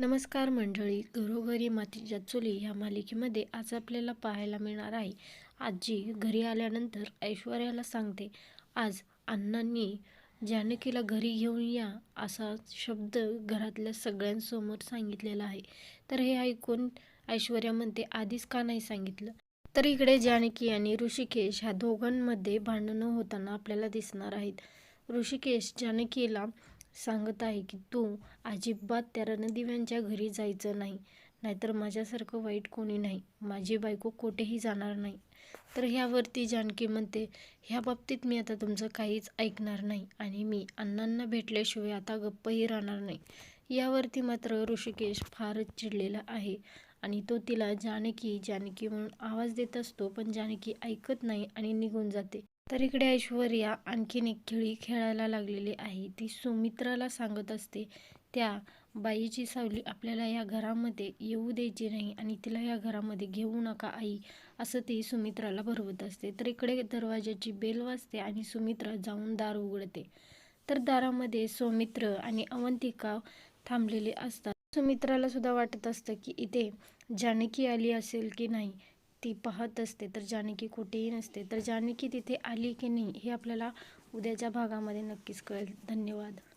नमस्कार मंडळी घरोघरी मातीच्या चुली या मालिकेमध्ये आज आपल्याला पाहायला मिळणार आहे. आजी घरी आल्यानंतर ऐश्वर्याला सांगते आज अण्णांनी जानकीला घरी घेऊन या असा शब्द घरातल्या सगळ्यांसमोर सांगितलेला आहे. तर हे ऐकून ऐश्वर्या म्हणते आधीच का नाही सांगितलं? तर इकडे जानकी आणि ऋषिकेश ह्या दोघांमध्ये भांडणं होताना आपल्याला दिसणार आहेत. ऋषिकेश जानकीला सांगत आहे की तू अजिबात त्या रणदिव्यांच्या घरी जायचं नाही नाहीतर माझ्यासारखं वाईट कोणी नाही माझी बायको कुठेही जाणार नाही. तर ह्यावरती जानकी म्हणते ह्या बाबतीत मी आता तुमचं काहीच ऐकणार नाही आणि मी अण्णांना भेटल्याशिवाय आता गप्पही राहणार नाही. यावरती मात्र ऋषिकेश फारच चिडलेला आहे आणि तो तिला जानकी जानकी म्हणून आवाज देत असतो पण जानकी ऐकत नाही आणि निघून जाते. तर इकडे ऐश्वर्या आणखीन एक खेळी खेळायला लागलेली आहे. ती सुमित्राला सांगत असते त्या बाईची सावली आपल्याला या घरामध्ये येऊ द्यायची नाही आणि तिला या घरामध्ये घेऊ नका आई असं ती सुमित्राला भरवत असते. तर इकडे दरवाजाची बेल वाजते आणि सुमित्रा जाऊन दार उघडते. तर दारामध्ये सौमित्र आणि अवंतिका थांबलेले असतात. सुमित्राला सुद्धा वाटत असतं की इथे जानकी आली असेल की नाही. ती पाहत असते तर जानकी कुठेही नसते. तर जानकी तिथे आली की नाही हे आपल्याला उद्याच्या भागामध्ये नक्कीच कळेल. धन्यवाद.